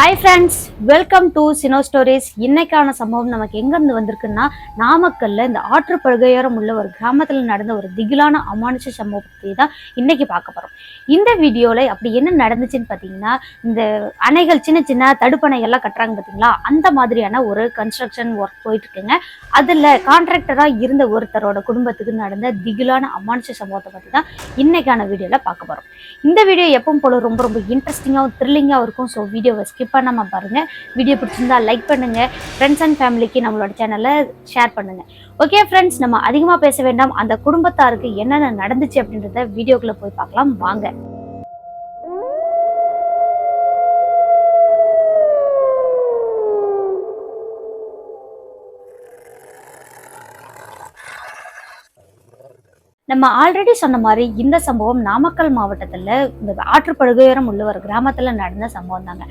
Hi friends welcome to Cino stories இன்னைக்கான சம்பவம் நமக்கு எங்கேருந்து வந்திருக்குன்னா நாமக்கல்ல இந்த ஆற்றுப்படுகையோரம் உள்ள ஒரு கிராமத்தில் நடந்த ஒரு திகிலான அமானுஷ சம்பவத்தை தான் இன்னைக்கு பார்க்க போகிறோம் இந்த வீடியோவில் அப்படி என்ன நடந்துச்சுன்னு பார்த்தீங்கன்னா இந்த அணைகள் சின்ன சின்ன தடுப்பணைகள்லாம் கட்டுறாங்க பார்த்தீங்களா அந்த மாதிரியான ஒரு கன்ஸ்ட்ரக்ஷன் ஒர்க் போயிட்டு இருக்குங்க அதில் கான்ட்ராக்டராக இருந்த ஒருத்தரோட குடும்பத்துக்கு நடந்த திகிலான அமானுஷ சம்பவத்தை பற்றி தான் இன்னைக்கான வீடியோவில் பார்க்க போகிறோம் இந்த வீடியோ எப்பவும் போல ரொம்ப ரொம்ப இன்ட்ரெஸ்டிங்காகவும் த்ரில்லிங்காகவும் இருக்கும். ஸோ வீடியோவை ஸ்கிப் பண்ணாமல் பாருங்கள் வீடியோ பிடிச்சிருந்தா லைக் பண்ணுங்கள் ஃப்ரெண்ட்ஸ் அண்ட் ஃபேமிலிக்கு நம்மளோட சேனலை ஷேர் பண்ணுங்கள் ஓகே ஃப்ரெண்ட்ஸ் நம்ம அதிகமாக பேச வேண்டாம். அந்த குடும்பத்தாருக்கு என்னென்ன நடந்துச்சு அப்படின்றத வீடியோக்குள்ளே போய் பார்க்கலாம். வாங்க. நம்ம ஆல்ரெடி சொன்ன மாதிரி இந்த சம்பவம் நாமக்கல் மாவட்டத்தில் இந்த ஆற்றுப்படுகையோரம் உள்ள ஒரு கிராமத்தில் நடந்த சம்பவம் தாங்க.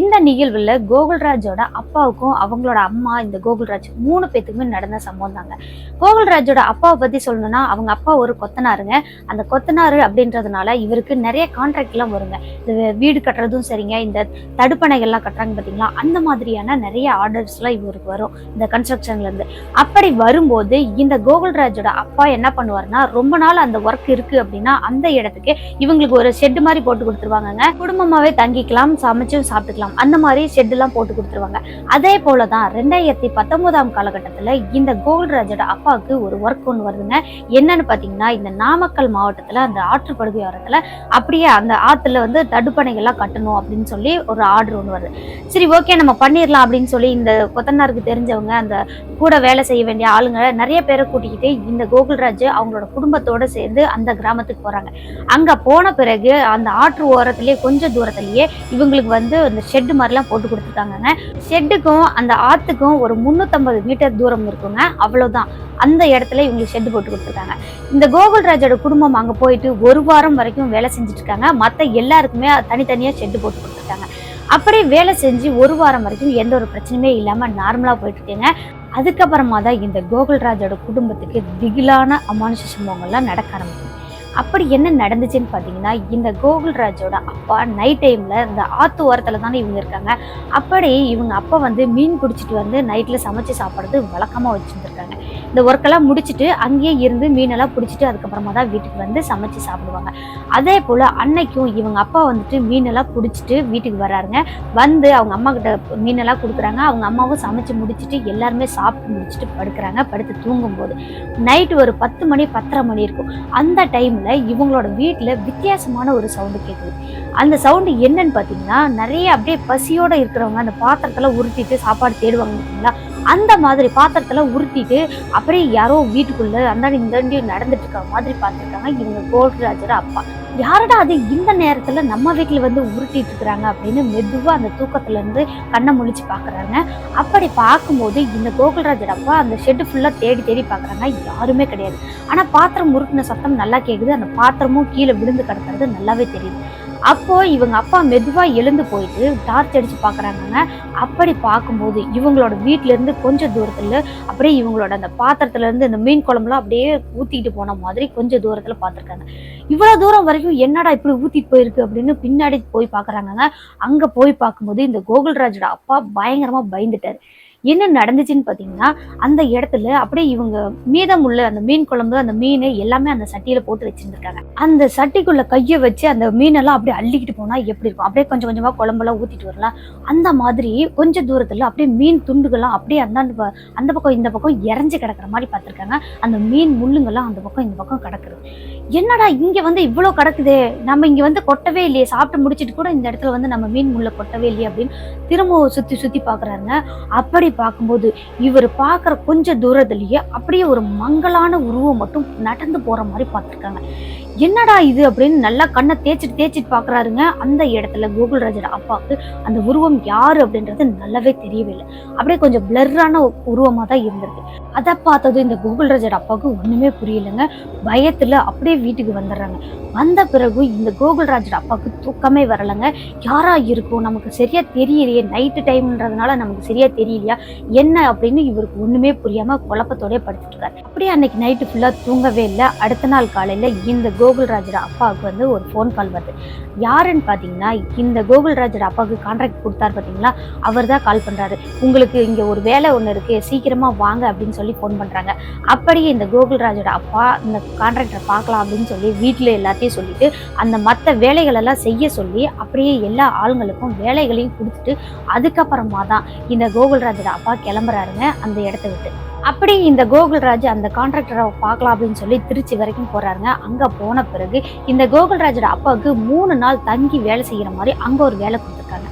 இந்த நிகழ்வில் கோகுல்ராஜோட அப்பாவுக்கும் அவங்களோட அம்மா இந்த கோகுல்ராஜ் மூணு பேத்துக்குமே நடந்த சம்பவம் தாங்க. கோகுல்ராஜோட அப்பாவை பற்றி சொல்லணும்னா அவங்க அப்பா ஒரு கொத்தனாருங்க. அந்த கொத்தனார் அப்படின்றதுனால இவருக்கு நிறைய கான்ட்ராக்ட்லாம் வருங்க. இந்த வீடு கட்டுறதும் சரிங்க இந்த தடுப்பணைகள்லாம் கட்டுறாங்க பார்த்தீங்களா அந்த மாதிரியான நிறைய ஆர்டர்ஸ்லாம் இவருக்கு வரும் இந்த கன்ஸ்ட்ரக்ஷன்லேருந்து அப்படி வரும்போது இந்த கோகுல்ராஜோட அப்பா என்ன பண்ணுவார்னா ரொம்ப நாள் அந்த ஒர்க் இருக்கு அப்படின்னா அந்த இடத்துக்கு இவங்களுக்கு ஒரு ஷெட் மாதிரி போட்டு கொடுத்துருவாங்கங்க. குடும்பமாவே தங்கிக்கலாம் சமைச்சும் சாப்பிட்டுக்கலாம். அந்த மாதிரி ஷெட் எல்லாம் போட்டு கொடுத்துருவாங்க. அதே போலதான் ரெண்டாயிரத்தி பத்தொன்பதாம் காலகட்டத்தில் இந்த கோகுல்ராஜோட அப்பாவுக்கு ஒரு ஒர்க் ஒன்று வருதுங்க. என்னன்னு பார்த்தீங்கன்னா இந்த நாமக்கல் மாவட்டத்தில் அந்த ஆற்றுப்படுகை ஓரத்துல அப்படியே அந்த ஆற்றுல வந்து தடுப்பணைகள்லாம் கட்டணும் அப்படின்னு சொல்லி ஒரு ஆர்டர் ஒன்று வருது. சரி ஓகே நம்ம பண்ணிடலாம் அப்படின்னு சொல்லி இந்த கொத்தனாருக்கு தெரிஞ்சவங்க அந்த கூட வேலை செய்ய வேண்டிய ஆளுங்க நிறைய பேரை கூட்டிக்கிட்டு இந்த கோகுல்ராஜ் அவங்களோட குடும்ப குடும்பத்தோட சேர்ந்து அந்த கிராமத்துக்கு போறாங்க. அங்க போன பிறகு அந்த ஆற்று ஓரத்துலேயே கொஞ்சம் தூரத்திலேயே இவங்களுக்கு வந்து அந்த ஷெட்டு மாதிரிலாம் போட்டு கொடுத்துருக்காங்கங்க. ஷெட்டுக்கும் அந்த ஆத்துக்கும் ஒரு முந்நூற்றம்பது மீட்டர் தூரம் இருக்குங்க. அவ்வளவுதான். அந்த இடத்துல இவங்களுக்கு ஷெட் போட்டு கொடுத்துருக்காங்க. இந்த கோகுல்ராஜோட குடும்பம் அங்க போயிட்டு ஒரு வாரம் வரைக்கும் வேலை செஞ்சுட்டு இருக்காங்க மற்ற எல்லாருக்குமே தனித்தனியாக ஷெட் போட்டு கொடுத்துருக்காங்க. அப்படியே வேலை செஞ்சு ஒரு வாரம் வரைக்கும் எந்த ஒரு பிரச்சனையுமே இல்லாமல் நார்மலாக போயிட்டு இருக்கேங்க அதுக்கப்புறமா தான் இந்த கோகுல்ராஜோட குடும்பத்துக்கு திகிலான அமானுஷ சம்பவங்கள்லாம் நடக்க ஆரம்பிக்கும் அப்படி என்ன நடந்துச்சுன்னு பார்த்தீங்கன்னா இந்த கோகுல்ராஜோட அப்பா நைட் டைமில் இந்த ஆற்று ஓரத்தில் தானே இவங்க இருக்காங்க. அப்படி இவங்க அப்பா வந்து மீன் பிடிச்சிட்டு வந்து நைட்டில் சமைச்சு சாப்பிட்றது வழக்கமாக வச்சுருந்துருக்காங்க. இந்த ஒர்க்கெல்லாம் முடிச்சுட்டு அங்கேயே இருந்து மீனெல்லாம் பிடிச்சிட்டு அதுக்கப்புறமா தான் வீட்டுக்கு வந்து சமைச்சு சாப்பிடுவாங்க. அதே போல் அன்னைக்கும் இவங்க அப்பா வந்துட்டு மீனெல்லாம் பிடிச்சிட்டு வீட்டுக்கு வராருங்க. வந்து அவங்க அம்மா கிட்ட மீனெல்லாம் கொடுக்குறாங்க. அவங்க அம்மாவும் சமைச்சு முடிச்சுட்டு எல்லாருமே சாப்பிட்டு முடிச்சுட்டு படுக்கிறாங்க. படுத்து தூங்கும்போது நைட்டு ஒரு பத்து மணி பத்தரை மணி இருக்கும். அந்த டைமில் இவங்களோட வீட்டில் வித்தியாசமான ஒரு சவுண்டு கேட்குது அந்த சவுண்டு என்னன்னு பார்த்தீங்கன்னா நிறைய அப்படியே பசியோட இருக்கிறவங்க அந்த பாத்திரத்தில் உருட்டிட்டு சாப்பாடு தேடுவாங்க பார்த்தீங்களா அந்த மாதிரி பாத்திரத்தில் உருட்டிட்டு அப்படியே யாரோ வீட்டுக்குள்ள அந்த இந்தாண்டி நடந்துட்டு இருக்க மாதிரி பார்த்துருக்காங்க இவங்க கோல்ராஜர் அப்பா. யாரடா அது இந்த நேரத்தில் நம்ம வீட்டில் வந்து உருட்டிட்டு இருக்கிறாங்க அப்படின்னு மெதுவாக அந்த தூக்கத்துலேருந்து கண்ணை முழிச்சு பார்க்குறாங்க அப்படி பார்க்கும்போது இந்த கோகுல்ராஜர் அப்பா அந்த ஷெட்டு ஃபுல்லாக தேடி தேடி பார்க்குறாங்க யாருமே கிடையாது. ஆனால் பாத்திரம் உருட்டின சத்தம் நல்லா கேட்குது அந்த பாத்திரமும் கீழே விழுந்து கிடக்கிறது நல்லாவே தெரியுது. அப்போ இவங்க அப்பா மெதுவா எழுந்து போயிட்டு டார்ச் அடிச்சு பாக்குறாங்க அப்படி பார்க்கும்போது இவங்களோட வீட்ல இருந்து கொஞ்சம் தூரத்துல அப்படியே இவங்களோட அந்த பாத்திரத்துல இருந்து இந்த மீன் குழம்புலாம் அப்படியே ஊத்திட்டு போன மாதிரி கொஞ்சம் தூரத்துல பாத்திருக்காங்க இவ்வளவு தூரம் வரைக்கும் என்னடா இப்படி ஊத்திட்டு போயிருக்கு அப்படின்னு பின்னாடி போய் பாக்குறாங்க அங்க போய் பார்க்கும்போது இந்த கோகுல்ராஜோட அப்பா பயங்கரமா பயந்துட்டாரு. என்ன நடந்துச்சுன்னு பார்த்தீங்கன்னா அந்த இடத்துல அப்படியே இவங்க மீதம் உள்ள அந்த மீன் குழம்பு அந்த மீன் எல்லாமே அந்த சட்டியில போட்டு வச்சுருந்துருக்காங்க. அந்த சட்டிக்குள்ள கையை வச்சு அந்த மீனெல்லாம் அப்படியே அள்ளிக்கிட்டு போனா எப்படி இருக்கும்? அப்படியே கொஞ்சம் கொஞ்சமா குழம்பெல்லாம் ஊத்திட்டு வரலாம். அந்த மாதிரி கொஞ்சம் தூரத்துல அப்படியே மீன் துண்டுகள்லாம் அப்படியே அந்த அந்த பக்கம் இந்த பக்கம் இறஞ்சி கிடக்குற மாதிரி பார்த்துருக்காங்க. அந்த மீன் முள்ளுங்கள்லாம் அந்த பக்கம் இந்த பக்கம் கிடக்குது. என்னடா இங்க வந்து இவ்வளோ கிடக்குது? நம்ம இங்க வந்து கொட்டவே இல்லையே. சாப்பிட்டு முடிச்சிட்டு கூட இந்த இடத்துல வந்து நம்ம மீன் முள்ள கொட்டவே இல்லையே அப்படின்னு திரும்ப சுத்தி சுத்தி பாக்குறாருங்க. அப்படி பார்க்கும்போது இவர் பார்க்குற கொஞ்சம் தூரத்துலயே அப்படியே ஒரு மங்கலான உருவம் மட்டும் நடந்து போற மாதிரி பார்த்துருக்காங்க. என்னடா இது அப்படின்னு நல்லா கண்ணை தேய்ச்சிட்டு தேய்ச்சிட்டு பாக்குறாருங்க. அந்த இடத்துல கோகுல்ராஜோட அப்பாவுக்கு அந்த உருவம் யாரு அப்படின்றது நல்லாவே தெரியவே இல்லை அப்படியே கொஞ்சம் பிளர்ரான உருவமா தான் இருந்திருக்கு. அதை பார்த்ததும் இந்த கோகுல்ராஜோட அப்பாவுக்கு ஒண்ணுமே புரியலைங்க. பயத்துல அப்படியே வீட்டுக்கு வந்துடுறாங்க. வந்த பிறகு இந்த கோகுல் ராஜோட அப்பாவுக்கு தூக்கமே வரலைங்க. யாரா இருக்கும்? நமக்கு சரியா தெரியலையே. நைட்டு டைம்ன்றதுனால நமக்கு சரியா தெரியலையா? என்ன அப்படின்னு இவருக்கு ஒண்ணுமே புரியாம குழப்பத்தோடய படுத்துட்டு இருக்காரு. அப்படியே அன்னைக்கு நைட்டு ஃபுல்லா தூங்கவே இல்லை. அடுத்த நாள் காலையில இந்த கோ கோகுல்ராஜோட அப்பாவுக்கு வந்து ஒரு ஃபோன் கால் வருது. யாருன்னு பாத்தீங்கன்னா இந்த கோகுல்ராஜோட அப்பாவுக்கு கான்ட்ராக்ட் கொடுத்தாரு பாத்தீங்களா? அவர் தான் கால் பண்றாரு. உங்களுக்கு இங்க ஒரு வேலை ஒன்று இருக்கு சீக்கிரமா வாங்க அப்படின்னு சொல்லி ஃபோன் பண்றாங்க. அப்படியே இந்த கோகுல்ராஜோட அப்பா இந்த கான்ட்ராக்டரை பார்க்கலாம் அப்படின்னு சொல்லி வீட்டில் எல்லாத்தையும் சொல்லிட்டு அந்த மற்ற வேலைகளெல்லாம் செய்ய சொல்லி அப்படியே எல்லா ஆளுங்களுக்கும் வேலைகளையும் கொடுத்துட்டு அதுக்கப்புறமா தான் இந்த கோகுல்ராஜோட அப்பா கிளம்புறாருங்க அந்த இடத்த விட்டு. அப்படி இந்த கோகுல்ராஜ் அந்த கான்ட்ராக்டரை பார்க்கலாம் அப்படின்னு சொல்லி திருச்சி வரைக்கும் போறாருங்க. அங்க போன பிறகு இந்த கோகுல்ராஜோட அப்பாவுக்கு மூணு நாள் தங்கி வேலை செய்யற மாதிரி அங்க ஒரு வேலை கொடுத்துருக்காங்க.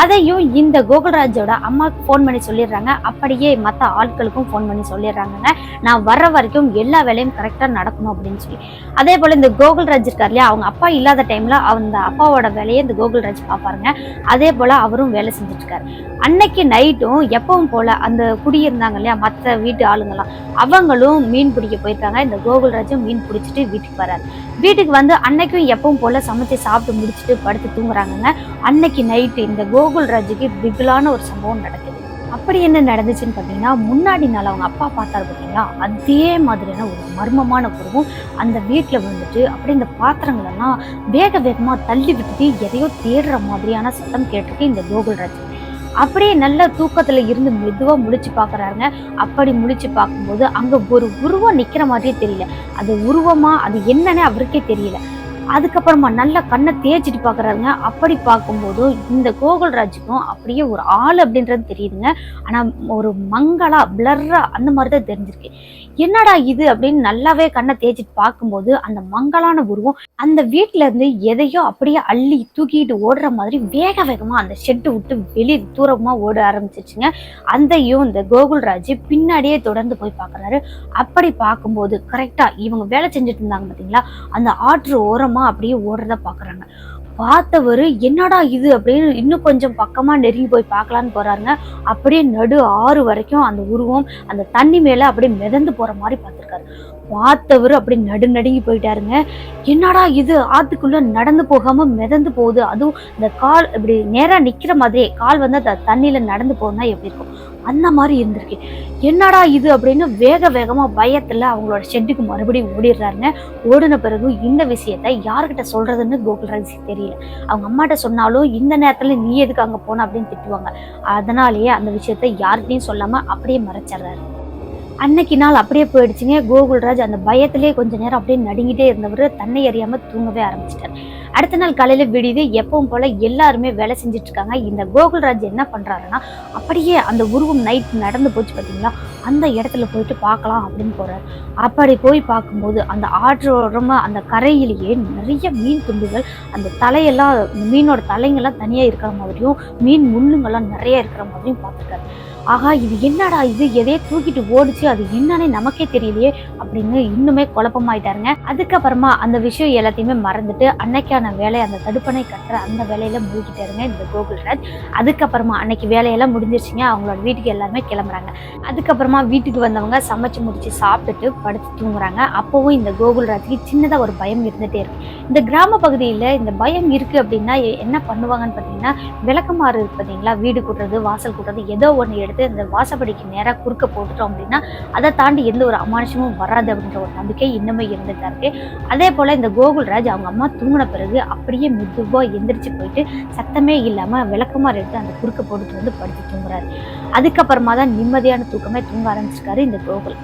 அதையும் இந்த கோகுல்ராஜோட அம்மாவுக்கு ஃபோன் பண்ணி சொல்லிடுறாங்க. அப்படியே மற்ற ஆட்களுக்கும் ஃபோன் பண்ணி சொல்லிடுறாங்கங்க. நான் வர்ற வரைக்கும் எல்லா வேலையும் கரெக்டாக நடக்கணும் அப்படின்னு சொல்லி. அதே போல் இந்த கோகுல்ராஜ் இருக்கார் இல்லையா அவங்க அப்பா இல்லாத டைமில் அந்த அப்பாவோட வேலையை இந்த கோகுல்ராஜ் பார்ப்பாருங்க. அதே போல் அவரும் வேலை செஞ்சுட்ருக்காரு. அன்னைக்கு நைட்டும் எப்பவும் போல் அந்த குடியிருந்தாங்க இல்லையா மற்ற வீட்டு ஆளுங்கெல்லாம் அவங்களும் மீன் பிடிக்க போயிருக்காங்க. இந்த கோகுல்ராஜும் மீன் பிடிச்சிட்டு வீட்டுக்கு வராரு. வீட்டுக்கு வந்து அன்னைக்கும் எப்பவும் போல் சமைச்சு சாப்பிட்டு முடிச்சுட்டு படுத்து தூங்குறாங்கங்க. அன்னைக்கு நைட்டு இந்த கோ கோகுல்ராஜுக்கு பிகுலான ஒரு சம்பவம் நடக்குது. அப்படி என்ன நடந்துச்சுன்னு பார்த்தீங்கன்னா முன்னாடி நாள் அவங்க அப்பா பார்த்தாரு பார்த்தீங்களா? அதே மாதிரியான ஒரு மர்மமான குருவும் அந்த வீட்டில் வந்துட்டு அப்படியே இந்த பாத்திரங்களெல்லாம் வேக வேகமாக தள்ளி விட்டுட்டு எதையோ தேடுற மாதிரியான சத்தம் கேட்டிருக்கு இந்த கோகுல்ராஜ் அப்படியே நல்ல தூக்கத்தில் இருந்து மெதுவாக முழிச்சு பார்க்குறாருங்க. அப்படி முழிச்சு பார்க்கும்போது அங்கே ஒரு உருவம் நிற்கிற மாதிரியே தெரியல. அது உருவமா அது என்னன்னு அவருக்கே தெரியல. அதுக்கப்புறமா நல்லா கண்ணை தேய்ச்சிட்டு பார்க்குறாருங்க அப்படி பார்க்கும்போது இந்த கோகுல்ராஜுக்கும் அப்படியே ஒரு ஆள் அப்படின்றது தெரியுதுங்க. ஆனா ஒரு மங்களா பிளர்ரா அந்த மாதிரி தான் தெரிஞ்சிருக்கு. என்னடா இது அப்படின்னு நல்லாவே கண்ணை தேய்ச்சிட்டு பார்க்கும்போது அந்த மங்களான உருவம் அந்த வீட்டுல இருந்து எதையோ அப்படியே அள்ளி தூக்கிட்டு ஓடுற மாதிரி வேக வேகமா அந்த ஷெட்டு விட்டு வெளியே தூரமா ஓட ஆரம்பிச்சிருச்சுங்க அந்தையும் இந்த கோகுல்ராஜ் பின்னாடியே தொடர்ந்து போய் பார்க்குறாரு. அப்படி பார்க்கும்போது கரெக்டா இவங்க வேலை செஞ்சுட்டு இருந்தாங்க பார்த்தீங்களா அந்த ஆற்று ஓரமா அப்படியே ஓடுறத பாக்குறாங்க பார்த்தவர் என்னடா இது? அப்படின்னு இன்னும் கொஞ்சம் பக்கமா நெருங்கி போய் பார்க்கலான்னு போறாருங்க. அப்படியே நடு ஆறு வரைக்கும் அந்த உருவம் அந்த தண்ணி மேல அப்படியே மிதந்து போற மாதிரி பார்த்திருக்காரு. பார்த்தவர் அப்படி நடு நடுங்கி போயிட்டாருங்க. என்னடா இது? ஆத்துக்குள்ள நடந்து போகாம மிதந்து போகுது. அதுவும் இந்த கால் இப்படி நேரா நிக்கிற மாதிரியே கால் வந்து அந்த தண்ணியில் நடந்து போனா எப்படி இருக்கும்? அந்த மாதிரி இருந்திருக்கு. என்னடா இது அப்படின்னு வேக வேகமாக பயத்தில் அவங்களோட ஷெட்டுக்கு மறுபடியும் ஓடிடுறாருங்க ஓடின பிறகு இந்த விஷயத்த யார்கிட்ட கோகுல் கோகுல்ராஜ் தெரியல. அவங்க அம்மாட்ட சொன்னாலும் இந்த நேரத்தில் நீ எதுக்கு அங்கே போன அப்படின்னு திட்டுவாங்க. அதனாலேயே அந்த விஷயத்த யார்கிட்டையும் சொல்லாமல் அப்படியே மறைச்சிடுறாரு. அன்னைக்கு நாள் அப்படியே போயிடுச்சுங்க. கோகுல்ராஜ் அந்த பயத்திலே கொஞ்ச நேரம் அப்படியே நடுங்கிட்டே இருந்தவர் தன்னை அறியாமல் தூங்கவே ஆரம்பிச்சிட்டார். அடுத்த நாள் காலையில் விடியுது எப்பவும் போல எல்லாருமே வேலை செஞ்சுட்டு இருக்காங்க இந்த கோகுல்ராஜ் என்ன பண்ணுறாருன்னா அப்படியே அந்த உருவம் நைட் நடந்து போச்சு பார்த்தீங்களா அந்த இடத்துல போயிட்டு பார்க்கலாம் அப்படின்னு போகிறார் அப்படி போய் பார்க்கும்போது அந்த ஆற்றோரமா அந்த கரையிலேயே நிறைய மீன் துண்டுகள் அந்த தலையெல்லாம் மீனோட தலைங்கெல்லாம் தனியாக இருக்கிற மாதிரியும் மீன் முள்ளுங்கள்லாம் நிறைய இருக்கிற மாதிரியும் பார்த்துருக்காரு. ஆகா இது என்னடா இது? எதையே தூக்கிட்டு ஓடிச்சு அது என்னன்னு நமக்கே தெரியலையே அப்படின்னு இன்னுமே குழப்பமாயிட்டாருங்க. அதுக்கப்புறமா அந்த விஷயம் எல்லாத்தையுமே மறந்துட்டு அன்னைக்கான வேலை அந்த தடுப்பணை கட்டுற அந்த வேலையில மூழ்கிட்டாருங்க இந்த கோகுல்ராஜ். அதுக்கப்புறமா அன்னைக்கு வேலையெல்லாம் முடிஞ்சிருச்சுங்க. அவங்களோட வீட்டுக்கு எல்லாருமே கிளம்புறாங்க. அதுக்கப்புறமா வீட்டுக்கு வந்தவங்க சமைச்சு முடிச்சு சாப்பிட்டுட்டு படுத்து தூங்குறாங்க. அப்போவும் இந்த கோகுல்ராஜுக்கு சின்னதா ஒரு பயம் இருந்துட்டே இருக்கு. இந்த கிராம பகுதியில இந்த பயம் இருக்கு அப்படின்னா என்ன பண்ணுவாங்கன்னு பார்த்தீங்கன்னா விளக்கமாறு இருக்கு பார்த்தீங்களா? வீடு கூட்டுறது வாசல் கூட்டுறது ஏதோ ஒன்று எடுத்து இந்த வாசப்படிக்கு நேராக குறுக்க போட்டுட்டோம் அப்படின்னா அதை தாண்டி எந்த ஒரு அமானுஷமும் வராது அப்படின்ற ஒரு நம்பிக்கை இன்னுமே இருந்துட்டு இருக்கு. அதே போல இந்த கோகுல்ராஜ் அவங்க அம்மா தூங்கின பிறகு அப்படியே மெதுவாக எந்திரிச்சு போயிட்டு சத்தமே இல்லாமல் விளக்கமாக எடுத்து அந்த குறுக்க போட்டுட்டு வந்து படுத்து தூங்குறாரு. அதுக்கப்புறமா தான் நிம்மதியான தூக்கமே தூங்க ஆரம்பிச்சிருக்காரு இந்த கோகுல்.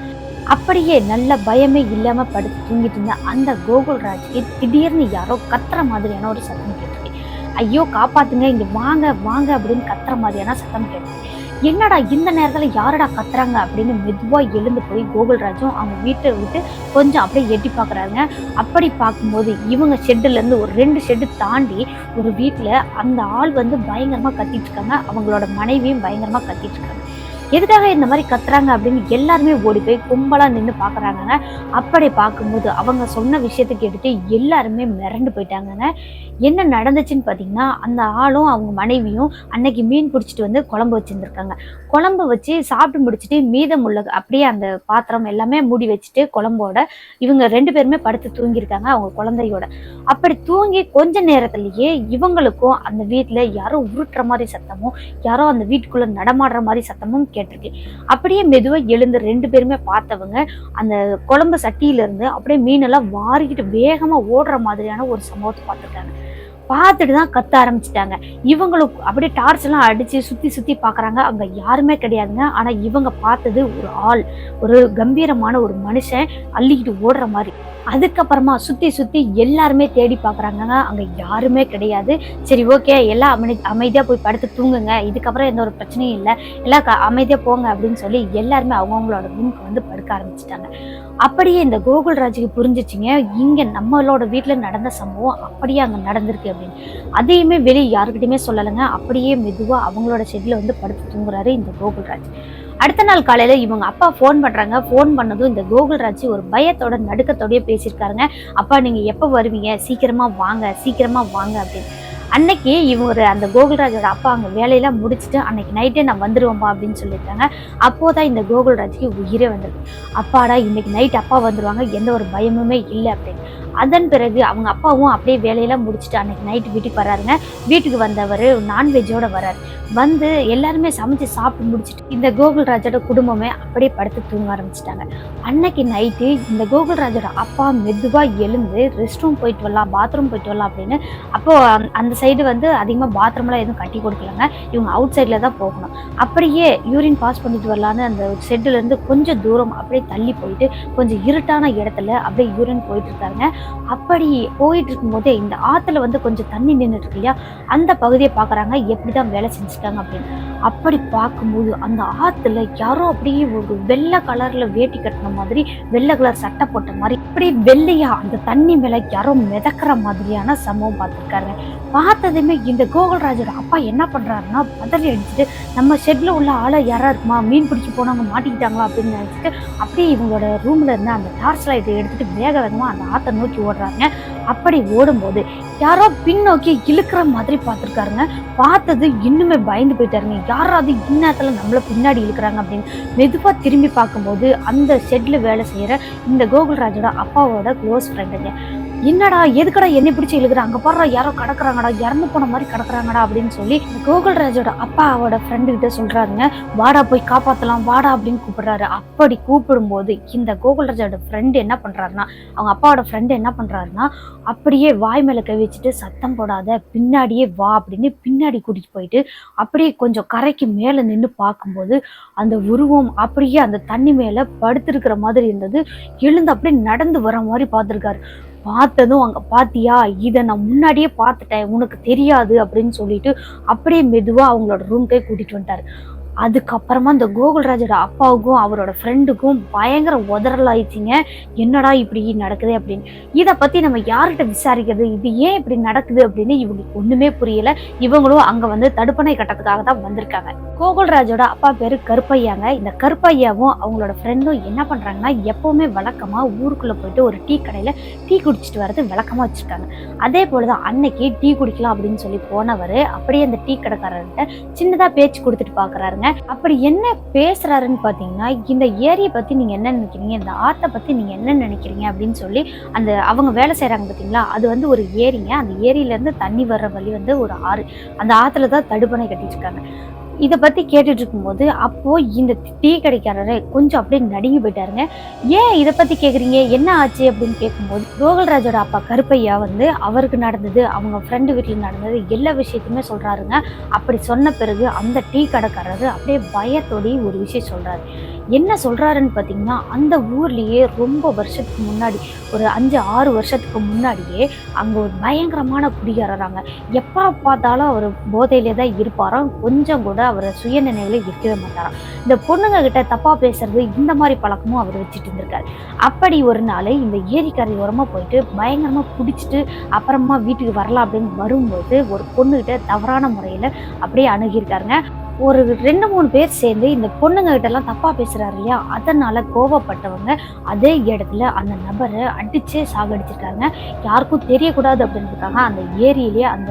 அப்படியே நல்ல பயமே இல்லாமல் படுத்து தூங்கிட்டு இருந்த அந்த கோகுல்ராஜ்க்கு திடீர்னு யாரோ கத்துற மாதிரியான ஒரு சத்தம் கேட்டுச்சு. ஐயோ காப்பாத்துங்க இங்கே வாங்க வாங்க அப்படின்னு கத்துற மாதிரியான சத்தம் கேட்டுச்சு. என்னடா இந்த நேரத்தில் யாரடா கத்துறாங்க அப்படின்னு மெதுவாக எழுந்து போய் கோகுல்ராஜும் அவங்க வீட்டை விட்டு கொஞ்சம் அப்படியே எட்டி பார்க்குறாங்க அப்படி பார்க்கும்போது இவங்க ஷெட்டுலேருந்து ஒரு ரெண்டு ஷெட்டு தாண்டி ஒரு வீட்டில் அந்த ஆள் வந்து பயங்கரமாக கத்திட்டு இருக்காங்க. அவங்களோட மனைவியும் பயங்கரமாக கத்திட்டு இருக்காங்க. எதுக்காக இந்த மாதிரி கத்துறாங்க அப்படின்னு எல்லாருமே ஓடி போய் கும்பலாக நின்று பார்க்குறாங்கங்க அப்படி பார்க்கும்போது அவங்க சொன்ன விஷயத்தை கேட்டுட்டு எல்லாருமே மிரண்டு போயிட்டாங்கங்க. என்ன நடந்துச்சுன்னு பார்த்தீங்கன்னா அந்த ஆளும் அவங்க மனைவியும் அன்னைக்கு மீன் பிடிச்சிட்டு வந்து குழம்பு வச்சுருந்துருக்காங்க. குழம்பு வச்சு சாப்பிட்டு முடிச்சுட்டு மீதம் உள்ள அப்படியே அந்த பாத்திரம் எல்லாமே மூடி வச்சுட்டு குழம்போட இவங்க ரெண்டு பேருமே படுத்து தூங்கியிருக்காங்க அவங்க குழந்தையோட. அப்படி தூங்கி கொஞ்ச நேரத்துலயே இவங்களுக்கும் அந்த வீட்டில் யாரோ உருட்டுற மாதிரி சத்தமும் யாரோ அந்த வீட்டுக்குள்ள நடமாடுற மாதிரி சத்தமும் கேட்டிருக்கு. அப்படியே மெதுவாக எழுந்து ரெண்டு பேருமே பார்த்தவங்க அந்த குழம்பு சட்டியில இருந்து அப்படியே மீனெல்லாம் வாரிக்கிட்டு வேகமா ஓடுற மாதிரியான ஒரு சம்பவத்தை பார்த்துருக்காங்க. பார்த்துட்டு தான் கத்த ஆரம்பிச்சிட்டாங்க. இவங்களுக்கு அப்படியே டார்ச் எல்லாம் அடிச்சு சுத்தி சுத்தி பாக்குறாங்க அங்க யாருமே கிடையாதுங்க. ஆனா இவங்க பார்த்தது ஒரு ஆள் ஒரு கம்பீரமான ஒரு மனுஷன் அள்ளிக்கிட்டு ஓடுற மாதிரி. அதுக்கப்புறமா சுற்றி சுற்றி எல்லாருமே தேடி பார்க்குறாங்க அங்கே யாருமே கிடையாது. சரி ஓகே எல்லாம் அமை அமைதியாக போய் படுத்து தூங்குங்க. இதுக்கப்புறம் எந்த ஒரு பிரச்சனையும் இல்லை. எல்லாம் க- அமைதியாக போங்க அப்படின்னு சொல்லி எல்லாருமே அவங்கவுங்களோட ரூமுக்கு வந்து படுக்க ஆரம்பிச்சிட்டாங்க. அப்படியே இந்த கோகுல்ராஜுக்கு புரிஞ்சிச்சிங்க. இங்கே நம்மளோட வீட்டில் நடந்த சம்பவம் அப்படியே அங்கே நடந்திருக்கு அப்படின்னு. அதையுமே வெளியே யாருக்கிட்டையுமே சொல்லலைங்க. அப்படியே மெதுவாக அவங்களோட செடியில் வந்து படுத்து தூங்குறாரு இந்த கோகுல்ராஜ் அடுத்த நாள் காலையில இவங்க அப்பா ஃபோன் பண்றாங்க. ஃபோன் பண்ணதும் இந்த கோகுல்ராஜ் ஒரு பயத்தோட நடுக்கத்தோடய பேசியிருக்காருங்க. அப்பா நீங்க எப்போ வருவீங்க? சீக்கிரமா வாங்க சீக்கிரமா வாங்க அப்படின்னு. அன்னைக்கு இவர் அந்த கோகுல்ராஜோட அப்பா அங்கே வேலையெல்லாம் முடிச்சுட்டு அன்னைக்கு நைட்டே நான் வந்துடுவோம்பா அப்படின்னு சொல்லியிருக்காங்க. அப்போதான் இந்த கோகுல்ராஜுக்கு உயிரே வந்திருக்கு அப்பாடா இன்னைக்கு நைட் அப்பா வந்துடுவாங்க எந்த ஒரு பயமுமே இல்லை அப்படின்னு. அதன் பிறகு அவங்க அப்பாவும் அப்படியே வேலையெல்லாம் முடிச்சுட்டு அன்றைக்கி நைட்டு வீட்டுக்கு வராருங்க வீட்டுக்கு வந்தவர் நான்வெஜ்ஜோடு வரார் வந்து எல்லாருமே சமைச்சு சாப்பிட்டு முடிச்சுட்டு இந்த கோகுல்ராஜோட குடும்பமே அப்படியே படுத்து தூங்க ஆரம்பிச்சிட்டாங்க. அன்னைக்கு நைட்டு இந்த கோகுல்ராஜோட அப்பா மெதுவாக எழுந்து ரெஸ்ட் ரூம் போயிட்டு வரலாம் பாத்ரூம் போயிட்டு வரலாம் அப்படின்னு அப்போது அந்த- அந்த சைடு வந்து அதிகமாக பாத்ரூம்லாம் எதுவும் கட்டி கொடுக்கலங்க. இவங்க அவுட் சைடில் தான் போகணும். அப்படியே யூரின் பாஸ் பண்ணிட்டு வரலான்னு அந்த செட்டுலேருந்து கொஞ்சம் தூரம் அப்படியே தள்ளி போயிட்டு கொஞ்சம் இருட்டான இடத்துல அப்படியே யூரின் போயிட்டு இருக்காங்க அப்படி போயிட்டு இருக்கும்போதே இந்த ஆத்துல வந்து கொஞ்சம் தண்ணி நின்றுட்டு இருக்கு இல்லையா? அந்த பகுதியை பார்க்குறாங்க. எப்படி தான் வேலை செஞ்சுட்டாங்க அப்படின்னு. அப்படி பார்க்கும்போது அந்த ஆற்றுல யாரோ அப்படியே ஒரு வெள்ளை கலரில் வேட்டி கட்டின மாதிரி வெள்ளை கலர் சட்டை போட்ட மாதிரி இப்படியே வெள்ளையா அந்த தண்ணி மேலே யாரோ மிதக்கிற மாதிரியான சம்பவம் பார்த்துருக்காரு. பார்த்ததுமே இந்த கோகுல்ராஜோட அப்பா என்ன பண்ணுறாருன்னா பதறி அடிச்சுட்டு நம்ம ஷெட்டில் உள்ள ஆளை யாரா இருக்குமா மீன் பிடிச்சி போனவங்க மாட்டிக்கிட்டாங்களா அப்படின்னு நினச்சிட்டு அப்படியே இவங்களோட ரூமில் இருந்து அந்த டார்ச் லைட்டை எடுத்துகிட்டு வேக வேகமாக அந்த ஆற்றை நோக்கி ஓடுறாங்க அப்படி ஓடும்போது யாரோ பின்னோக்கி இழுக்கிற மாதிரி பார்த்துருக்காருங்க. பார்த்தது இன்னுமே பயந்து போயிட்டாருங்க. யாராவது இந்நேரத்தில் நம்மள பின்னாடி இழுக்கிறாங்க அப்படின்னு மெதுவா திரும்பி பார்க்கும்போது அந்த ஷெட்ல வேலை செய்யற இந்த கோகுல்ராஜோட அப்பாவோட க்ளோஸ் ஃப்ரெண்டுங்க என்னடா எதுக்கடா என்னை பிடிச்சி இழுக்கிற? அங்கே பாரு யாரோ கிடக்குறாங்கடா இறந்து போன மாதிரி கிடக்குறாங்கடா அப்படின்னு சொல்லி கோகுல் கோகுல்ராஜோட அப்பா அவரோட ஃப்ரெண்டு கிட்ட சொல்றாருங்க. வாடா போய் காப்பாத்தலாம் வாடா அப்படின்னு கூப்பிடுறாரு. அப்படி கூப்பிடும்போது இந்த கோகுல்ராஜோட ஃப்ரெண்டு என்ன பண்றாருன்னா அவங்க அப்பாவோட ஃப்ரெண்டு என்ன பண்றாருன்னா அப்படியே வாய் மேல கை வச்சுட்டு சத்தம் போடாத பின்னாடியே வா அப்படின்னு பின்னாடி கூட்டிட்டு போயிட்டு அப்படியே கொஞ்சம் கரைக்கு மேல நின்று பார்க்கும்போது அந்த உருவம் அப்படியே அந்த தண்ணி மேல படுத்திருக்கிற மாதிரி இருந்தது. எழுந்து அப்படியே நடந்து வர மாதிரி பார்த்துருக்காரு. பார்த்ததும் அங்க பார்த்தியா இதை நான் முன்னாடியே பார்த்துட்டேன் உனக்கு தெரியாது அப்படின்னு சொல்லிட்டு அப்படியே மெதுவாக அவங்களோட ரூம்க்கே கூட்டிகிட்டு வந்துட்டாரு. அதுக்கப்புறமா இந்த கோகுல்ராஜோட அப்பாவுக்கும் அவரோட ஃப்ரெண்டுக்கும் பயங்கர உதறல் என்னடா இப்படி நடக்குது அப்படின்னு. இதை பத்தி நம்ம யார்கிட்ட விசாரிக்கிறது? இது ஏன் இப்படி நடக்குது அப்படின்னு இவங்களுக்கு ஒண்ணுமே புரியல. இவங்களும் அங்க வந்து தடுப்பணை கட்டத்துக்காக தான் வந்திருக்காங்க. கோகுல்ராஜோட அப்பா பேரு கருப்பையாங்க. இந்த கருப்பையாவும் அவங்களோட ஃப்ரெண்டும் என்ன பண்றாங்கன்னா எப்பவுமே வழக்கமா ஊருக்குள்ள போயிட்டு ஒரு டீ கடையில டீ குடிச்சிட்டு வரது வழக்கமா வச்சிருக்காங்க. அதே போலதான் அன்னைக்கு டீ குடிக்கலாம் அப்படின்னு சொல்லி போனவர் அப்படியே அந்த டீ கடைக்காரர்கிட்ட சின்னதா பேச்சு கொடுத்துட்டு அப்படி என்ன பேசுறாருன்னு பாத்தீங்கன்னா இந்த ஏரியை பத்தி நீங்க என்ன நினைக்கிறீங்க? இந்த ஆத்தை பத்தி நீங்க என்ன நினைக்கிறீங்க? அப்படின்னு சொல்லி அந்த அவங்க வேலை செய்யறாங்க பார்த்தீங்களா அது வந்து ஒரு ஏரிங்க. அந்த ஏரியில இருந்து தண்ணி வர்ற வழி வந்து ஒரு ஆறு. அந்த ஆத்துல தான் தடுப்பணை கட்டிட்டு இருக்காங்க. இதை பற்றி கேட்டுட்டு இருக்கும்போது அப்போது இந்த டீ கடைக்காரரு கொஞ்சம் அப்படியே நடுங்கி போயிட்டாருங்க. ஏன் இதை பற்றி கேட்குறீங்க என்ன ஆச்சு அப்படின்னு கேட்கும்போது கோகல்ராஜோட அப்பா கருப்பையா வந்து அவருக்கு நடந்தது அவங்க ஃப்ரெண்டு வீட்டில் நடந்தது எல்லா விஷயத்தையுமே சொல்கிறாருங்க அப்படி சொன்ன பிறகு அந்த டீ கடைக்காரரு அப்படியே பயத்தோடி ஒரு விஷயம் சொல்கிறாரு என்ன சொல்கிறாருன்னு பார்த்தீங்கன்னா அந்த ஊர்லேயே ரொம்ப வருஷத்துக்கு முன்னாடி ஒரு அஞ்சு ஆறு வருஷத்துக்கு முன்னாடியே அங்கே ஒரு பயங்கரமான குடிகாரராங்க எப்போ பார்த்தாலும் அவர் போதையிலே தான் இருப்பாராம். கொஞ்சம் கூட அவர் சுய நினைவுல இருக்கவே மாட்டாராம். இந்த பொண்ணுங்க கிட்ட தப்பாக பேசுறது இந்த மாதிரி பழக்கமும் அவர் வச்சுட்டு இருந்திருக்காரு. அப்படி ஒரு நாள் இந்த ஏரிக்கரை ஓரமாக போயிட்டு பயங்கரமாக குடிச்சிட்டு அப்புறமா வீட்டுக்கு வரலாம் அப்படின்னு வரும்போது ஒரு பொண்ணுகிட்ட தவறான முறையில் அப்படியே அணுகியிருக்காருங்க. ஒரு ரெண்டு மூணு பேர் சேர்ந்து இந்த பொண்ணுங்க கிட்ட தப்பாக பேசுகிறாரு இல்லையா? அதனால் கோவப்பட்டவங்க அதே இடத்துல அந்த நபரை அடித்து சாகடிச்சிருக்காங்க. யாருக்கும் தெரியக்கூடாது அப்படின்றதுக்காக அந்த ஏரியிலேயே அந்த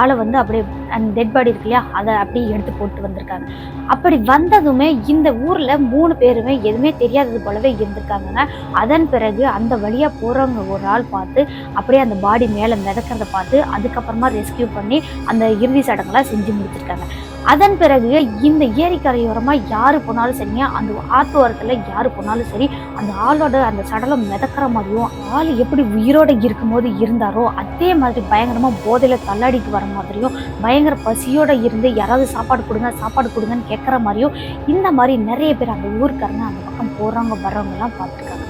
ஆளை வந்து அப்படியே அந்த டெட் பாடி இருக்கு இல்லையா? அதை அப்படியே எடுத்து போட்டு வந்திருக்காங்க. அப்படி வந்ததுமே இந்த ஊரில் மூணு பேருமே எதுவுமே தெரியாதது போலவே இருந்திருக்காங்க அதன் பிறகு அந்த வழியாக போகிறவங்க ஒரு ஆள் பார்த்து அப்படியே அந்த பாடி மேலே மிதக்கிறத பார்த்து அதுக்கப்புறமா ரெஸ்கியூ பண்ணி அந்த இறுதி சடங்கெல்லாம் செஞ்சு முடிச்சிருக்காங்க. அதன் பிறகு இந்த ஏரிக்கரையோரமாக யார் போனாலும் சரிங்க அந்த ஆத்து ஓரத்தில் யார் போனாலும் சரி அந்த ஆளோட அந்த சடலம் மிதக்கிற மாதிரியும் ஆள் எப்படி உயிரோட இருக்கும்போது இருந்தாரோ அதே மாதிரி பயங்கரமாக போதையில் தள்ளாடிட்டு வர மாதிரியும் பயங்கர பசியோடு இருந்து யாராவது சாப்பாடு கொடுங்க சாப்பாடு கொடுங்கன்னு கேட்குற மாதிரியும் இந்த மாதிரி நிறைய பேர் அந்த ஊருக்காரங்க அந்த பக்கம் போகிறவங்க வர்றவங்கலாம் பார்த்துருக்காங்க.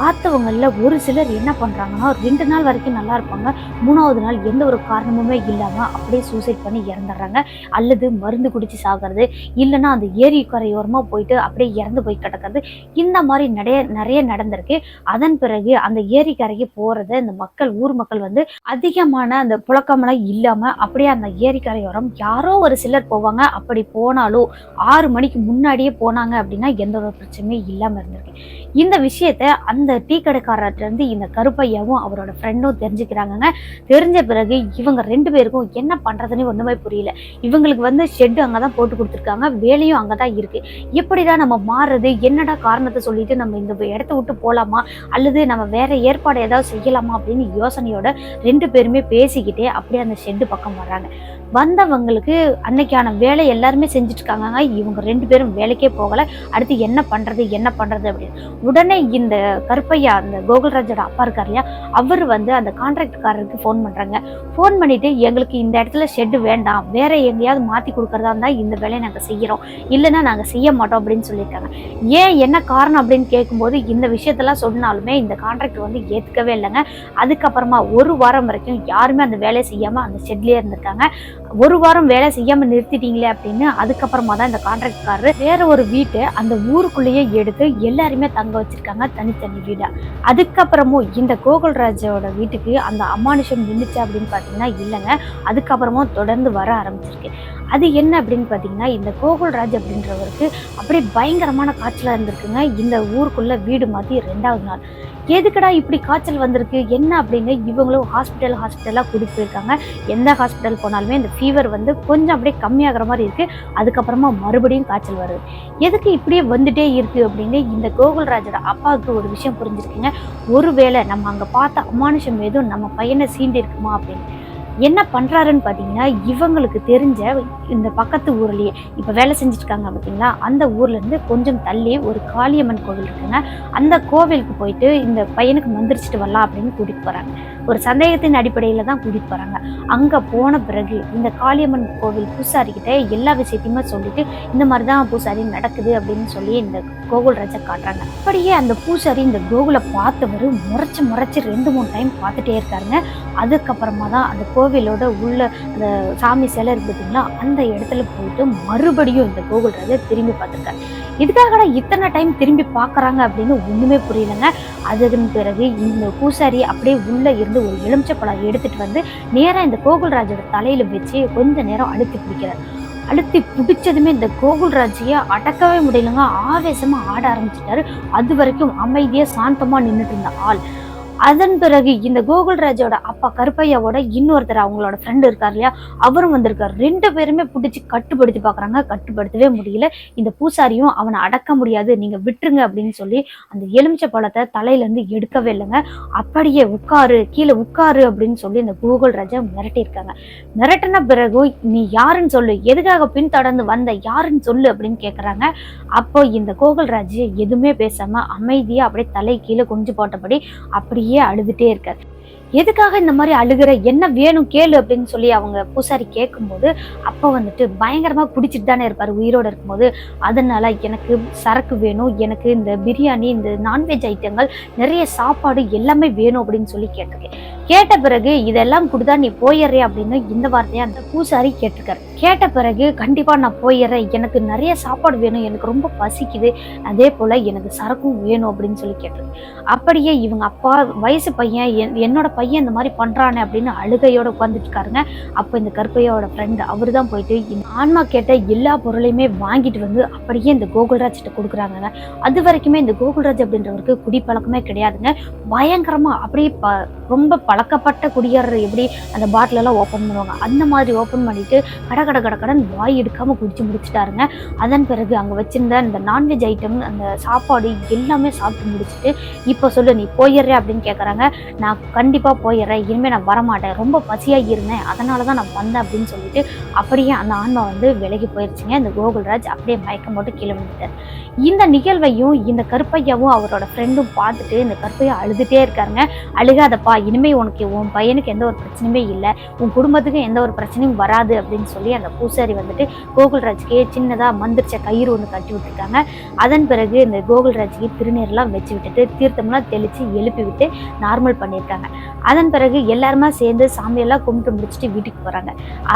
பார்த்தவங்களில் ஒரு சிலர் என்ன பண்ணுறாங்கன்னா ரெண்டு நாள் வரைக்கும் நல்லா இருப்பாங்க. மூணாவது நாள் எந்த ஒரு காரணமுமே இல்லாமல் அப்படியே சூசைட் பண்ணி இறந்துடுறாங்க. அல்லது மருந்து குடிச்சு சாகிறது இல்லைன்னா அந்த ஏரி கரையோரமாக போயிட்டு அப்படியே இறந்து போய் கிடக்கிறது. இந்த மாதிரி நிறைய நிறைய நடந்திருக்கு. அதன் பிறகு அந்த ஏரி கரைக்கு போகிறத இந்த மக்கள் ஊர் மக்கள் வந்து அதிகமான அந்த புழக்கமெல்லாம் இல்லாமல் அப்படியே அந்த ஏரி கரையோரம் யாரோ ஒரு சிலர் போவாங்க. அப்படி போனாலும் ஆறு மணிக்கு முன்னாடியே போனாங்க அப்படின்னா எந்த ஒரு பிரச்சனையும் இல்லாமல் இருந்திருக்கு. இந்த விஷயத்த அந்த டீ கடைக்காரர்கிட்டருந்து இந்த கருப்பையாவும் அவரோட ஃப்ரெண்டும் தெரிஞ்சுக்கிறாங்கங்க. தெரிஞ்ச பிறகு இவங்க ரெண்டு பேருக்கும் என்ன பண்ணுறதுன்னு ஒன்றுமே புரியல. இவங்களுக்கு வந்து ஷெட்டு அங்கே தான் போட்டு கொடுத்துருக்காங்க. வேலையும் அங்கே தான் இருக்குது எப்படிடா நம்ம மாறுறது? என்னடா காரணத்தை சொல்லிட்டு நம்ம இந்த இடத்த விட்டு போகலாமா அல்லது நம்ம வேற ஏற்பாடு ஏதாவது செய்யலாமா? அப்படின்னு யோசனையோட ரெண்டு பேருமே பேசிக்கிட்டே அப்படியே அந்த ஷெட்டு பக்கம் வர்றாங்க. வந்தவங்களுக்கு அன்னைக்கான வேலை எல்லாருமே செஞ்சுட்டு இருக்காங்க இவங்க ரெண்டு பேரும் வேலைக்கே போகலை. அடுத்து என்ன பண்ணுறது என்ன பண்ணுறது அப்படின்னு. உடனே இந்த கருப்பையா அந்த கோகுல்ராஜோட அப்பா இருக்கார் இல்லையா அவர் வந்து அந்த கான்ட்ராக்ட்காரருக்கு ஃபோன் பண்ணுறாங்க ஃபோன் பண்ணிவிட்டு எங்களுக்கு இந்த இடத்துல ஷெட் வேண்டாம். வேற எங்கேயாவது மாற்றி கொடுக்குறதா இருந்தால் இந்த வேலையை நாங்கள் செய்கிறோம் இல்லைன்னா நாங்கள் செய்ய மாட்டோம் அப்படின்னு சொல்லியிருக்காங்க. ஏன் என்ன காரணம் அப்படின்னு கேட்கும்போது இந்த விஷயத்தெல்லாம் சொன்னாலுமே இந்த கான்ட்ராக்ட் வந்து ஏற்றுக்கவே இல்லைங்க. அதுக்கப்புறமா ஒரு வாரம் வரைக்கும் யாருமே அந்த வேலையை செய்யாமல் அந்த ஷெட்லேயே இருந்திருக்காங்க. ஒரு வாரம் வேலை செய்யாம நிறுத்திட்டீங்களே அப்படின்னு அதுக்கப்புறமா தான் இந்த கான்ட்ராக்ட்காரர் வேற ஒரு வீட்டை அந்த ஊருக்குள்ளேயே எடுத்து எல்லாருமே தங்க வச்சிருக்காங்க தனித்தனி வீடா. அதுக்கப்புறமும் இந்த கோகுல்ராஜோட வீட்டுக்கு அந்த அமானுஷம் நின்றுச்சு அப்படின்னு பார்த்தீங்கன்னா இல்லைங்க. அதுக்கப்புறமும் தொடர்ந்து வர ஆரம்பிச்சிருக்கு. அது என்ன அப்படின்னு பார்த்தீங்கன்னா இந்த கோகுல்ராஜ் அப்படின்றவருக்கு அப்படியே பயங்கரமான காய்ச்சலாக இருந்திருக்குங்க. இந்த ஊருக்குள்ள வீடு மாற்றி ரெண்டாவது நாள். எதுக்கடா இப்படி காய்ச்சல் வந்திருக்கு? என்ன அப்படின்னு இவங்களும் ஹாஸ்பிட்டல் ஹாஸ்பிட்டலாக கூட்டிகிட்டு போயிருக்காங்க. எந்த ஹாஸ்பிட்டல் போனாலுமே இந்த ஃபீவர் வந்து கொஞ்சம் அப்படியே கம்மியாகிற மாதிரி இருக்குது அதுக்கப்புறமா மறுபடியும் காய்ச்சல் வருது. எதுக்கு இப்படியே வந்துட்டே இருக்கு அப்படின்னு இந்த கோகுல்ராஜோட அப்பாவுக்கு ஒரு விஷயம் புரிஞ்சிருக்குங்க. ஒருவேளை நம்ம அங்கே பார்த்த அமானுஷம் எதுவும் நம்ம பையனை சீண்டி இருக்குமா அப்படின்னு. என்ன பண்றாருன்னு பார்த்தீங்கன்னா இவங்களுக்கு தெரிஞ்ச இந்த பக்கத்து ஊர்லயே இப்போ வேலை செஞ்சுட்டு இருக்காங்க பார்த்தீங்களா அந்த ஊர்ல இருந்து கொஞ்சம் தள்ளி ஒரு காளியம்மன் கோவில் இருக்குங்க அந்த கோவிலுக்கு போயிட்டு இந்த பையனுக்கு மந்திரிச்சிட்டு வரலாம் அப்படின்னு கூட்டிட்டு போறாங்க. ஒரு சந்தேகத்தின் அடிப்படையில் தான் கூட்டிகிட்டு போகிறாங்க அங்கே போன பிறகு இந்த காளியம்மன் கோவில் பூசாரிக்கிட்ட எல்லா விஷயத்தையுமே சொல்லிட்டு இந்த மாதிரி தான் பூசாரி நடக்குது அப்படின்னு சொல்லி இந்த கோகுல் ராஜா காட்டுறாங்க. அப்படியே அந்த பூசாரி இந்த கோகுலை பார்த்தவர் முறைச்சு முறைச்சு ரெண்டு மூணு டைம் பார்த்துட்டே இருக்காருங்க. அதுக்கப்புறமா தான் அந்த கோவிலோட உள்ள அந்த சாமி சிலை இருக்குதுங்களா பார்த்தீங்களா அந்த இடத்துல போயிட்டு மறுபடியும் இந்த கோகுல் ராஜா திரும்பி பார்த்துருக்காரு. இதுக்காகடா இத்தனை டைம் திரும்பி பார்க்குறாங்க அப்படின்னு ஒன்றுமே புரியலங்க. அதுக்கு பிறகு இந்த பூசாரி அப்படியே உள்ளே இருந்து ஒரு எலுமிச்சப்பழம் எடுத்துட்டு வந்து நேரா இந்த கோகுல்ராஜோட தலையில வச்சு கொஞ்ச நேரம் அழுத்தி பிடிக்கிறார் அழுத்தி பிடிச்சதுமே இந்த கோகுல்ராஜைய அடக்கவே முடியலங்க. ஆவேசமா ஆட ஆரம்பிச்சிட்டாரு. அது வரைக்கும் அமைதியா சாந்தமா நின்றுட்டு இருந்த ஆள். அதன் பிறகு இந்த கோகுல்ராஜோட அப்பா கருப்பையாவோட இன்னொருத்தர் அவங்களோட ஃப்ரெண்டு இருக்கார் இல்லையா? அவரும் வந்திருக்காரு. ரெண்டு பேருமே பிடிச்சி கட்டுப்படுத்தி பார்க்குறாங்க. கட்டுப்படுத்தவே முடியல. இந்த பூசாரியும் அவனை அடக்க முடியாது. நீங்கள் விட்டுருங்க அப்படின்னு சொல்லி அந்த எலுமிச்சை பழத்தை தலையிலேருந்து எடுக்கவே இல்லைங்க. அப்படியே உட்காரு கீழே உட்காரு அப்படின்னு சொல்லி இந்த கோகுல்ராஜா மிரட்டியிருக்காங்க. மிரட்டின பிறகு நீ யாருன்னு சொல்லு? எதுக்காக பின்தொடர்ந்து வந்த? யாருன்னு சொல்லு? அப்படின்னு கேட்குறாங்க அப்போ இந்த கோகுல்ராஜ் எதுவுமே பேசாமல் அமைதியாக அப்படியே தலை கீழே குஞ்சு போட்டபடி அப்படியே அழுதுட்டே இருக்காரு. எதுக்காக இந்த மாதிரி அழுகிற? என்ன வேணும் கேளு அப்படின்னு சொல்லி அவங்க பூசாரி கேட்கும்போது அப்போ வந்துட்டு பயங்கரமாக குடிச்சிட்டு தானே இருப்பார் உயிரோட இருக்கும்போது. அதனால எனக்கு சரக்கு வேணும் எனக்கு இந்த பிரியாணி இந்த நான்வெஜ் ஐட்டங்கள் நிறைய சாப்பாடு எல்லாமே வேணும் அப்படின்னு சொல்லி கேட்டிருக்கேன். கேட்ட பிறகு இதெல்லாம் கொடுத்தா நீ போயிடுறே அப்படின்னு இந்த வார்த்தையை அந்த பூசாரி கேட்டிருக்காரு. கேட்ட பிறகு கண்டிப்பாக நான் போயிடுறேன். எனக்கு நிறைய சாப்பாடு வேணும். எனக்கு ரொம்ப பசிக்குது. அதே போல் எனக்கு சரக்கும் வேணும் அப்படின்னு சொல்லி கேட்டிருக்கு அப்படியே இவங்க அப்பா வயசு பையன் என்- என்னோட பையன் இந்த மாதிரி பண்ணுறானே அப்படின்னு அழுகையோடு உட்காந்துட்டு இருக்காருங்க. அப்போ இந்த கருப்பையோட ஃப்ரெண்டு அவர் தான் போயிட்டு ஆன்மா கேட்ட எல்லா பொருளையுமே வாங்கிட்டு வந்து அப்படியே இந்த கோகுல்ராஜ்கிட்ட கொடுக்குறாங்க அது வரைக்குமே இந்த கோகுல்ராஜ் அப்படின்றவருக்கு குடிப்பழக்கமே கிடையாதுங்க. பயங்கரமாக அப்படியே ப ரொம்ப பழக்கப்பட்ட குடியாரர் எப்படி அந்த பாட்டிலெல்லாம் ஓப்பன் பண்ணுவாங்க? அந்த மாதிரி ஓப்பன் பண்ணிட்டு கட கட கட கடன் வாய் எடுக்காமல் குடிச்சு முடிச்சிட்டாருங்க. அதன் பிறகு அங்கே வச்சுருந்த இந்த நான்வெஜ் ஐட்டம் அந்த சாப்பாடு எல்லாமே சாப்பிட்டு முடிச்சுட்டு இப்போ சொல்லு நீ போயிடுற அப்படின்னு கேட்குறாங்க நான் கண்டிப்பாக போயிடுறேன். இனிமேல் நான் வரமாட்டேன். ரொம்ப பசியாக இருந்தேன் அதனால தான் நான் வந்தேன் அப்படின்னு சொல்லிட்டு அப்படியே அந்த ஆன்மா வந்து விலகி போயிடுச்சுங்க இந்த கோகுல்ராஜ் அப்படியே மயக்கம் போட்டு கீழே விழுந்துட்டார். இந்த நிகழ்வையும் இந்த கருப்பையாவும் அவரோட ஃப்ரெண்டும் பார்த்துட்டு இந்த கருப்பையா அழுதுகிட்டே இருக்காருங்க. அழுகாதப்பா. இனிமேல் உனக்கு உன் பையனுக்கு எந்த ஒரு பிரச்சனையுமே இல்லை உன் குடும்பத்துக்கு எந்த ஒரு பிரச்சனையும் வராது அப்படின்னு சொல்லி அந்த பூசாரி வந்துட்டு கோகுல்ராஜ்க்கு சின்னதாக மந்திரிச்ச கயிறு ஒன்று கட்டி விட்டுருக்காங்க. அதன் பிறகு இந்த கோகுல்ராஜ்க்கு திருநீர்லாம் வச்சு விட்டுட்டு தீர்த்தம்லாம் தெளித்து எழுப்பி விட்டு நார்மல் பண்ணியிருக்காங்க அதன் பிறகு எல்லாருமா சேர்ந்து சாமியெல்லாம் கும்பிட்டு முடிச்சுட்டு வீட்டுக்கு போகிறாங்க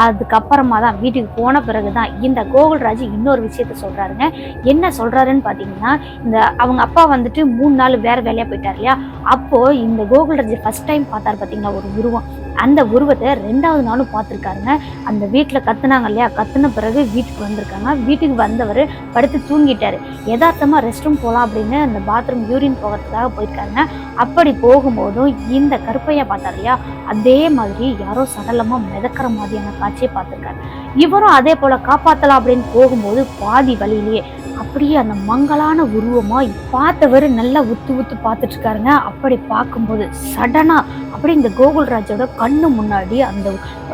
அதுக்கப்புறமா தான் வீட்டுக்கு போன பிறகு தான் இந்த கோகுல்ராஜ் இன்னொரு விஷயத்த சொல்கிறாருங்க என்ன சொல்கிறாருன்னு பார்த்தீங்கன்னா இந்த அவங்க அப்பா வந்துட்டு மூணு நாள் வேற வேலையாக போயிட்டார் இல்லையா? அப்போ இந்த கோகுல்ராஜ் ஃபர்ஸ்ட் டைம் பார்த்தாரு பார்த்தீங்களா ஒரு உருவம். அந்த உருவத்தை ரெண்டாவது நாளும் பார்த்துருக்காருங்க. அந்த வீட்டில் கத்துனாங்க இல்லையா? கத்துன பிறகு வீட்டுக்கு வந்திருக்காங்க. வீட்டுக்கு வந்தவர் படுத்து தூங்கிட்டாரு. யதார்த்தமாக ரெஸ்ட் ரூம் போகலாம் அப்படின்னு அந்த பாத்ரூம் யூரின் போகிறதுக்காக போயிருக்காருங்க. அப்படி போகும்போதும் இந்த கருப்பையை பார்த்தார் இல்லையா? அதே மாதிரி யாரோ சடலமாக மிதக்கிற மாதிரியான காட்சியை பார்த்துருக்காரு. இவரும் அதே போல காப்பாற்றலாம் அப்படின்னு போகும்போது பாதி வழியிலேயே அப்படியே அந்த மங்கலான உருவமாக பார்த்தவர் நல்லா உத்து உத்து பார்த்துட்ருக்காருங்க அப்படி பார்க்கும்போது சடனாக அப்படியே இந்த கோகுல்ராஜோட கண்ணு முன்னாடி அந்த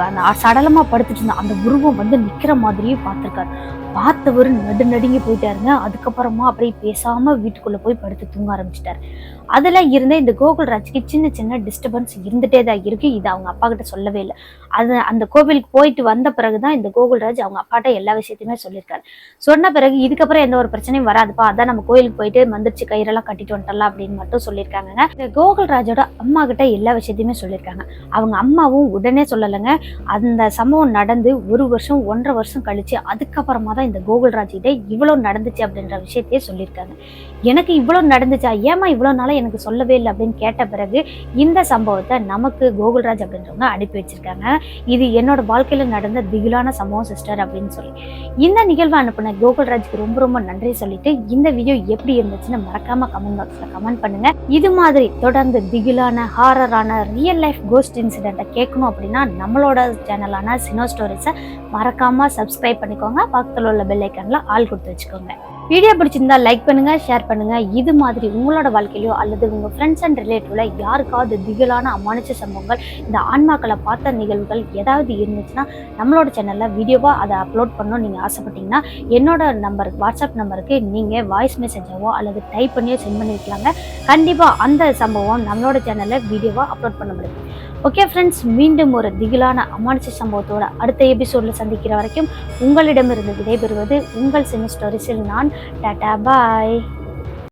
அந்த படுத்துட்டு இருந்த அந்த உருவம் வந்து நிற்கிற மாதிரியும் பார்த்துருக்காரு. பார்த்தவர் நடு நடுங்கி போயிட்டாருங்க. அதுக்கப்புறமா அப்படியே பேசாமல் வீட்டுக்குள்ளே போய் படுத்து தூங்க ஆரம்பிச்சிட்டாரு. அதெல்லாம் இருந்தே இந்த கோகுல்ராஜ்க்கு சின்ன சின்ன டிஸ்டர்பன்ஸ் இருந்துகிட்டே தான் இருக்கு. இது அவங்க அப்பா கிட்ட சொல்லவே இல்லை. அது அந்த கோவிலுக்கு போயிட்டு வந்த பிறகு தான் இந்த கோகுல்ராஜ் அவங்க அப்பாட்ட எல்லா விஷயத்தையுமே சொல்லியிருக்காரு. சொன்ன பிறகு இதுக்கப்புறம் எந்த ஒரு பிரச்சனையும் வராதுப்பா. அதான் நம்ம கோயிலுக்கு போயிட்டு மந்திரிச்சு கயிறெல்லாம் கட்டிட்டு வந்துட்டலாம் அப்படின்னு மட்டும் சொல்லியிருக்காங்க இந்த கோகுல்ராஜோட அம்மா கிட்ட எல்லா விஷயத்தையுமே சொல்லியிருக்காங்க. அவங்க அம்மாவும் உடனே சொல்லலைங்க. அந்த சம்பவம் நடந்து ஒரு வருஷம் ஒன்றரை வருஷம் கழிச்சு அதுக்கப்புறமா தான் இந்த கோகுல்ராஜ் கிட்ட இவ்வளோ நடந்துச்சு அப்படின்ற விஷயத்தையே சொல்லியிருக்காங்க. எனக்கு இவ்வளோ நடந்துச்சா? ஏமா இவ்வளோ நாளாக எனக்கு சொல்லவே இல்லை அப்படின்னு கேட்ட பிறகு இந்த சம்பவத்தை நமக்கு கோகுல்ராஜ் அப்படின்றவங்க அனுப்பி வச்சிருக்காங்க. இது என்னோட வாழ்க்கையில் நடந்த திகிலான சம்பவம் சிஸ்டர் அப்படின்னு சொல்லி. இந்த நிகழ்வை அனுப்பின கோகுல்ராஜ்க்கு ரொம்ப ரொம்ப நன்றி சொல்லிட்டு இந்த வீடியோ எப்படி இருந்துச்சுன்னு மறக்காம கமெண்ட் பாக்ஸில் கமெண்ட் பண்ணுங்க. இது மாதிரி தொடர்ந்து திகிலான ஹாரரான ரியல் லைஃப் கோஸ்ட் இன்சிடென்ட்டை கேட்கணும் அப்படின்னா நம்மளோட சேனலான சினோ ஸ்டோரிஸை மறக்காமல் சப்ஸ்கிரைப் பண்ணிக்கோங்க. பக்கத்தில் உள்ள பெல்லைக்கனில் ஆள் கொடுத்து வச்சுக்கோங்க. வீடியோ பிடிச்சிருந்தா லைக் பண்ணுங்க ஷேர் பண்ணுங்க. இது மாதிரி உங்களோட வாழ்க்கையிலோ அல்லது உங்க ஃப்ரெண்ட்ஸ் அண்ட் ரிலேட்டிவ்ல யாருக்காவது திகிலான அமானுஷ சம்பவங்கள் இந்த ஆன்மாக்களை பார்த்த நிகழ்வுகள் ஏதாவது இருந்துச்சுன்னா நம்மளோட சேனல்ல வீடியோவா அதை அப்லோட் பண்ணணும் நீங்க ஆசைப்பட்டீங்கன்னா என்னோட நம்பருக்கு வாட்ஸ்அப் நம்பருக்கு நீங்க வாய்ஸ் மெசேஜாவோ அல்லது டைப் பண்ணியோ சென்ட் பண்ணிருக்கலாங்க. கண்டிப்பா அந்த சம்பவம் நம்மளோட சேனல்ல வீடியோவா அப்லோட் பண்ண முடியும். ஓகே ஃப்ரெண்ட்ஸ் மீண்டும் ஒரு திகிலான அமானுஷ சம்பவத்தோட அடுத்த எபிசோடில் சந்திக்கிற வரைக்கும் உங்களிடமிருந்து விடைபெறுவது உங்கள் சினி ஸ்டோரிஸில் நான். டாட்டா பாய்